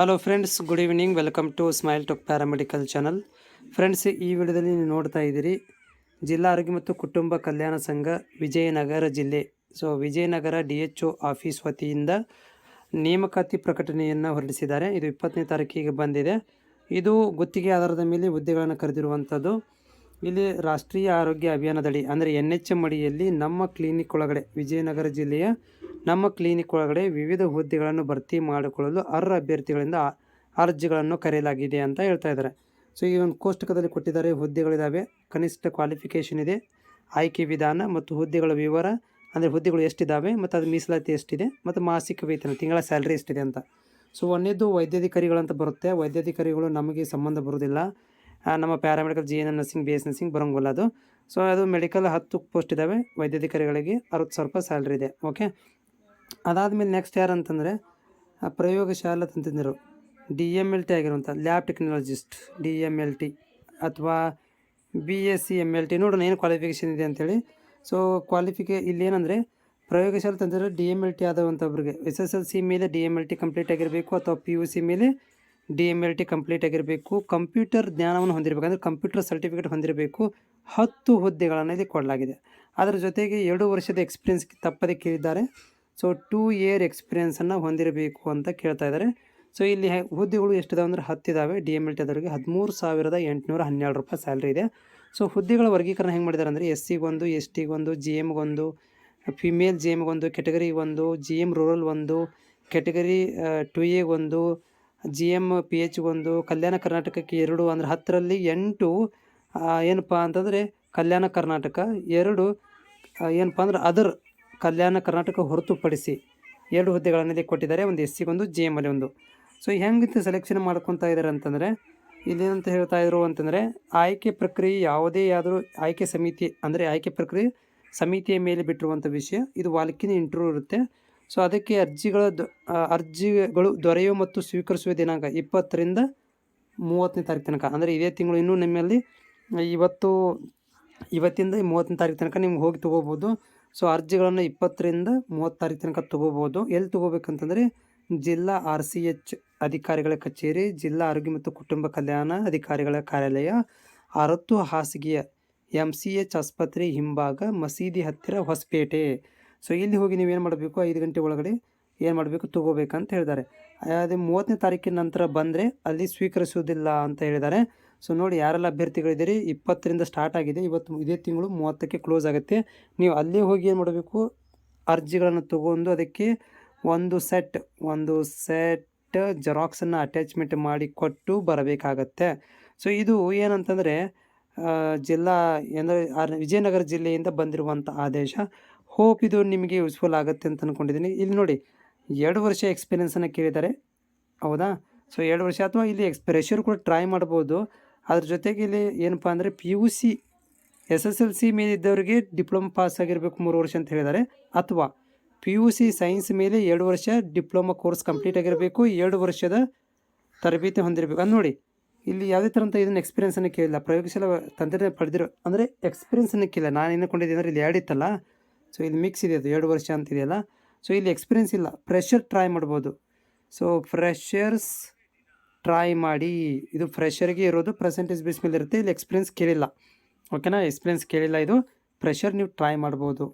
Hello friends good evening welcome to smile to paramedical channel friends ಈ ವಿಡಿಯೋದಲ್ಲಿ ನೀವು ನೋಡ್ತಾ ಇದ್ದೀರಿ ಜಿಲ್ಲಾ ಆರೋಗ್ಯ ಮತ್ತು ಕುಟುಂಬ ಕಲ್ಯಾಣ ಸಂಘ ವಿಜಯನಗರ ಜಿಲ್ಲೆ. So Vijayanagara D H O office ವತಿಯಿಂದ ನೇಮಕಾತಿ ಪ್ರಕಟಣೆಯನ್ನು ಹೊರಡಿಸಿದ್ದಾರೆ. ಇದು ಇಪ್ಪತ್ತನೇ ತಾರೀಕಿಗೆ ಬಂದಿದೆ. ಇದು ಗುತ್ತಿಗೆ ಆಧಾರದ ಮೇಲೆ ಹುದ್ದೆಗಳನ್ನು ಕರೆದಿರುವಂಥದ್ದು ಇಲ್ಲಿ ರಾಷ್ಟ್ರೀಯ ಆರೋಗ್ಯ ಅಭಿಯಾನದಡಿ, ಅಂದರೆ ಎನ್ ಎಚ್ ಎಂ ಅಡಿಯಲ್ಲಿ ನಮ್ಮ ಕ್ಲಿನಿಕ್ ಒಳಗಡೆ ವಿಜಯನಗರ ಜಿಲ್ಲೆಯ ನಮ್ಮ ಕ್ಲಿನಿಕ್ ಒಳಗಡೆ ವಿವಿಧ ಹುದ್ದೆಗಳನ್ನು ಭರ್ತಿ ಮಾಡಿಕೊಳ್ಳಲು ಅರ್ಹ ಅಭ್ಯರ್ಥಿಗಳಿಂದ ಅರ್ಜಿಗಳನ್ನು ಕರೆಯಲಾಗಿದೆ ಅಂತ ಹೇಳ್ತಾ ಇದ್ದಾರೆ. ಸೊ ಈ ಒಂದು ಕೋಷ್ಟಕದಲ್ಲಿ ಕೊಟ್ಟಿದ್ದಾರೆ ಹುದ್ದೆಗಳಿದ್ದಾವೆ ಕನಿಷ್ಠ ಕ್ವಾಲಿಫಿಕೇಷನ್ ಇದೆ, ಆಯ್ಕೆ ವಿಧಾನ ಮತ್ತು ಹುದ್ದೆಗಳ ವಿವರ, ಅಂದರೆ ಹುದ್ದೆಗಳು ಎಷ್ಟಿದ್ದಾವೆ ಮತ್ತು ಅದು ಮೀಸಲಾತಿ ಎಷ್ಟಿದೆ ಮತ್ತು ಮಾಸಿಕ ವೇತನ, ತಿಂಗಳ ಸ್ಯಾಲ್ರಿ ಎಷ್ಟಿದೆ ಅಂತ. ಸೊ ಒಂದೇದು ವೈದ್ಯಾಧಿಕಾರಿಗಳಂತ ಬರುತ್ತೆ. ವೈದ್ಯಾಧಿಕಾರಿಗಳು ನಮಗೆ ಸಂಬಂಧ ಬರೋದಿಲ್ಲ ನಮ್ಮ paramedical G N nursing B S nursing ಬರೋಂಗಿಲ್ಲ ಅದು. ಸೊ ಅದು ಮೆಡಿಕಲ್ ಹತ್ತು ಪೋಸ್ಟ್ ಇದ್ದಾವೆ ವೈದ್ಯಾಧಿಕಾರಿಗಳಿಗೆ ಅರವತ್ತು ಸಾವಿರ ರೂಪಾಯಿ ಸ್ಯಾಲ್ರಿ ಇದೆ. ಓಕೆ ಅದಾದಮೇಲೆ ನೆಕ್ಸ್ಟ್ ಯಾರು ಅಂತಂದರೆ ಪ್ರಯೋಗಶಾಲಾ ತಂತ್ರಜ್ಞರು ಡಿ ಎಂ ಎಲ್ ಟಿ ಆಗಿರುವಂಥ lab technologist D M L T ಅಥವಾ B S C M L T ನೋಡೋಣ ಏನು ಕ್ವಾಲಿಫಿಕೇಷನ್ ಇದೆ ಅಂತೇಳಿ. ಸೊ ಕ್ವಾಲಿಫಿಕೇ ಇಲ್ಲಿ ಏನಂದರೆ ಪ್ರಯೋಗಶಾಲೆ ತಂತ್ರ ಡಿ ಎಂ ಎಲ್ ಟಿ ಆದವಂಥವ್ರಿಗೆ ಎಸ್ ಎಸ್ ಎಲ್ ಸಿ ಮೇಲೆ D M L T complete ಆಗಿರಬೇಕು ಅಥವಾ ಪಿ ಯು ಸಿ ಮೇಲೆ D M L T complete ಆಗಿರಬೇಕು. ಕಂಪ್ಯೂಟರ್ ಜ್ಞಾನವನ್ನು ಹೊಂದಿರಬೇಕು, ಅಂದರೆ ಕಂಪ್ಯೂಟರ್ ಸರ್ಟಿಫಿಕೇಟ್ ಹೊಂದಿರಬೇಕು. ಹತ್ತು ಹುದ್ದೆಗಳನ್ನು ಇಲ್ಲಿ ಕೊಡಲಾಗಿದೆ. ಅದರ ಜೊತೆಗೆ ಎರಡು ವರ್ಷದ ಎಕ್ಸ್ಪೀರಿಯನ್ಸ್ ತಪ್ಪದೆ ಕೇಳಿದ್ದಾರೆ. ಸೊ ಟೂ ಇಯರ್ ಎಕ್ಸ್ಪೀರಿಯೆನ್ಸನ್ನು ಹೊಂದಿರಬೇಕು ಅಂತ ಕೇಳ್ತಾ ಇದ್ದಾರೆ ಸೊ ಇಲ್ಲಿ ಹುದ್ದೆಗಳು ಎಷ್ಟಿದಾವೆ ಅಂದರೆ ಹತ್ತಿದಾವೆ. ಡಿ ಎಂ ಎಲ್ ಟಿ ಆದವರಿಗೆ ಹದಿಮೂರು ಸಾವಿರದ ಎಂಟುನೂರ ಹನ್ನೆರಡು ರೂಪಾಯಿ ಸ್ಯಾಲ್ರಿ ಇದೆ. ಸೊ ಹುದ್ದೆಗಳ ವರ್ಗೀಕರಣ ಹೆಂಗೆ ಮಾಡಿದ್ದಾರೆ ಅಂದರೆ ಎಸ್ ಸಿಗೊಂದು ಎಸ್ ಟಿಗೊಂದು ಜಿ ಎಮ್ಗೊಂದು ಫಿಮೇಲ್ ಜಿ ಎಮ್ಗೊಂದು ಕೆಟಗರಿ ಒಂದು ಜಿ ಎಂ ರೂರಲ್ ಒಂದು ಕೆಟಗರಿ ಟು ಎಗೊಂದು ಜಿ ಎಂ ಪಿ ಎಚ್ಗೊಂದು ಕಲ್ಯಾಣ ಕರ್ನಾಟಕಕ್ಕೆ ಎರಡು ಅಂದರೆ ಹತ್ತರಲ್ಲಿ ಎಂಟು ಏನಪ್ಪ ಅಂತಂದರೆ ಕಲ್ಯಾಣ ಕರ್ನಾಟಕ, ಎರಡು ಏನಪ್ಪ ಅಂದ್ರೆ ಅದರ್ ಕಲ್ಯಾಣ ಕರ್ನಾಟಕ ಹೊರತುಪಡಿಸಿ ಎರಡು ಹುದ್ದೆಗಳನ್ನು ಇಲ್ಲಿ ಕೊಟ್ಟಿದ್ದಾರೆ. ಒಂದು ಎಸ್ ಸಿಗೊಂದು ಜಿ ಎಂ ಅಲ್ಲಿ ಒಂದು. ಸೊ ಹೆಂಗೆ ಸೆಲೆಕ್ಷನ್ ಮಾಡ್ಕೊತಾ ಇದ್ದಾರೆ ಅಂತಂದರೆ, ಇಲ್ಲೇನಂತ ಹೇಳ್ತಾ ಇದ್ರು ಅಂತಂದರೆ, ಆಯ್ಕೆ ಪ್ರಕ್ರಿಯೆ ಯಾವುದೇ ಆದರೂ ಆಯ್ಕೆ ಸಮಿತಿ, ಅಂದರೆ ಆಯ್ಕೆ ಪ್ರಕ್ರಿಯೆ ಸಮಿತಿಯ ಮೇಲೆ ಬಿಟ್ಟಿರುವಂಥ ವಿಷಯ, ಇದು ವಾಲ್ಕಿನ ಇಂಟರ್ವ್ಯೂ ಇರುತ್ತೆ. ಸೊ ಅದಕ್ಕೆ ಅರ್ಜಿಗಳ ಅರ್ಜಿಗಳು ದೊರೆಯುವ ಮತ್ತು ಸ್ವೀಕರಿಸುವ ದಿನಾಂಕ ಇಪ್ಪತ್ತರಿಂದ ಮೂವತ್ತನೇ ತಾರೀಕು ತನಕ. ಅಂದರೆ ಇದೇ ತಿಂಗಳು ಇನ್ನೂ ನಿಮ್ಮಲ್ಲಿ, ಇವತ್ತು, ಇವತ್ತಿಂದ ಮೂವತ್ತನೇ ತಾರೀಕು ತನಕ ನಿಮ್ಗೆ ಹೋಗಿ ತೊಗೋಬೋದು. ಸೊ ಅರ್ಜಿಗಳನ್ನು ಇಪ್ಪತ್ತರಿಂದ ಮೂವತ್ತು ತಾರೀಕು ತನಕ ತೊಗೋಬೋದು. ಎಲ್ಲಿ ತೊಗೋಬೇಕಂತಂದರೆ, ಜಿಲ್ಲಾ ಆರ್ ಸಿ ಎಚ್ ಅಧಿಕಾರಿಗಳ ಕಚೇರಿ, ಜಿಲ್ಲಾ ಆರೋಗ್ಯ ಮತ್ತು ಕುಟುಂಬ ಕಲ್ಯಾಣ ಅಧಿಕಾರಿಗಳ ಕಾರ್ಯಾಲಯ, ಅರತ್ತು ಹಾಸಿಗೆಯ ಎಂ ಸಿ ಎಚ್ ಆಸ್ಪತ್ರೆ ಹಿಂಭಾಗ, ಮಸೀದಿ ಹತ್ತಿರ ಹೊಸಪೇಟೆ. ಸೊ ಇಲ್ಲಿ ಹೋಗಿ ನೀವೇನು ಮಾಡಬೇಕು? ಐದು ಗಂಟೆ ಒಳಗಡೆ ಏನು ಮಾಡಬೇಕು? ತೊಗೋಬೇಕಂತ ಹೇಳಿದ್ದಾರೆ. ಅದೇ ಮೂವತ್ತನೇ ತಾರೀಕಿನ ನಂತರ ಬಂದರೆ ಅಲ್ಲಿ ಸ್ವೀಕರಿಸುವುದಿಲ್ಲ ಅಂತ ಹೇಳಿದ್ದಾರೆ. ಸೊ ನೋಡಿ ಯಾರೆಲ್ಲ ಅಭ್ಯರ್ಥಿಗಳಿದ್ದೀರಿ ಇಪ್ಪತ್ತರಿಂದ ಸ್ಟಾರ್ಟ್ ಆಗಿದೆ. ಇವತ್ತು ಇದೇ ತಿಂಗಳು ಮೂವತ್ತಕ್ಕೆ ಕ್ಲೋಸ್ ಆಗುತ್ತೆ. ನೀವು ಅಲ್ಲೇ ಹೋಗಿ ಏನು ಮಾಡಬೇಕು? ಅರ್ಜಿಗಳನ್ನು ತಗೊಂಡು ಅದಕ್ಕೆ ಒಂದು ಸೆಟ್ ಒಂದು ಸೆಟ್ ಜೆರಾಕ್ಸನ್ನು ಅಟ್ಯಾಚ್ಮೆಂಟ್ ಮಾಡಿ ಕೊಟ್ಟು ಬರಬೇಕಾಗತ್ತೆ. ಸೊ ಇದು ಏನಂತಂದರೆ ಜಿಲ್ಲಾ ಅಂದರೆ ವಿಜಯನಗರ ಜಿಲ್ಲೆಯಿಂದ ಬಂದಿರುವಂಥ ಆದೇಶ. ಹೋಪ್ ಇದು ನಿಮಗೆ ಯೂಸ್ಫುಲ್ ಆಗುತ್ತೆ ಅಂತ ಅಂದ್ಕೊಂಡಿದ್ದೀನಿ ಇಲ್ಲಿ ನೋಡಿ, ಎರಡು ವರ್ಷ ಎಕ್ಸ್ಪೀರಿಯೆನ್ಸನ್ನು ಕೇಳಿದ್ದಾರೆ. ಹೌದಾ? ಸೊ ಎರಡು ವರ್ಷ ಅಥವಾ ಇಲ್ಲಿ ಎಕ್ಸ್ಪ್ರೆಷರ್ ಕೂಡ ಟ್ರೈ ಮಾಡ್ಬೋದು. ಅದ್ರ ಜೊತೆಗೆ ಇಲ್ಲಿ ಏನಪ್ಪ ಅಂದರೆ P U C S S L C ಮೇಲೆ ಇದ್ದವರಿಗೆ ಡಿಪ್ಲೊಮಾ ಪಾಸ್ ಆಗಿರಬೇಕು ಮೂರು ವರ್ಷ ಅಂತ ಹೇಳಿದ್ದಾರೆ. ಅಥವಾ ಪಿ ಯು ಸಿ ಸೈನ್ಸ್ ಮೇಲೆ ಎರಡು ವರ್ಷ ಡಿಪ್ಲೊಮಾ ಕೋರ್ಸ್ ಕಂಪ್ಲೀಟ್ ಆಗಿರಬೇಕು, ಎರಡು ವರ್ಷದ ತರಬೇತಿ ಹೊಂದಿರಬೇಕು. ಅದು ನೋಡಿ, ಇಲ್ಲಿ ಯಾವುದೇ ಇದನ್ನ ಇದನ್ನು ಎಕ್ಸ್ಪೀರಿಯನ್ಸನ್ನು ಕೇಳಿಲ್ಲ. ಪ್ರಯೋಗಶಾಲ ತಂತ್ರಜ್ಞಾನ ಪಡೆದಿರೋ, ಅಂದರೆ ಎಕ್ಸ್ಪೀರಿಯನ್ಸನ್ನು ಕೇಳಿಲ್ಲ. ನಾನು ಏನ್ಕೊಂಡಿದ್ದೆ ಅಂದರೆ ಇಲ್ಲಿ ಎರಡು ಇತ್ತಲ್ಲ ಸೊ ಇಲ್ಲಿ ಮಿಕ್ಸ್ ಇದೆ ಅದು. ಎರಡು ವರ್ಷ ಅಂತಿದೆಯಲ್ಲ ಸೊ ಇಲ್ಲಿ ಎಕ್ಸ್ಪೀರಿಯನ್ಸ್ ಇಲ್ಲ. ಫ್ರೆಷರ್ ಟ್ರೈ ಮಾಡ್ಬೋದು. ಸೊ ಫ್ರೆಷರ್ಸ್ ಟ್ರೈ ಮಾಡಿ ಇದು ಫ್ರೆಷರ್ಗೆ ಇರೋದು ಪ್ರೆಸೆಂಟೇಜ್ ಬೇಸ್ ಮೇಲೆ ಇರುತ್ತೆ ಇಲ್ಲಿ ಎಕ್ಸ್ಪೀರಿಯನ್ಸ್ ಕೇಳಿಲ್ಲ. ಓಕೆನಾ ಎಕ್ಸ್ಪೀರಿಯನ್ಸ್ ಕೇಳಿಲ್ಲ ಇದು. ಫ್ರೆಷರ್ ನೀವು ಟ್ರೈ ಮಾಡ್ಬೋದು.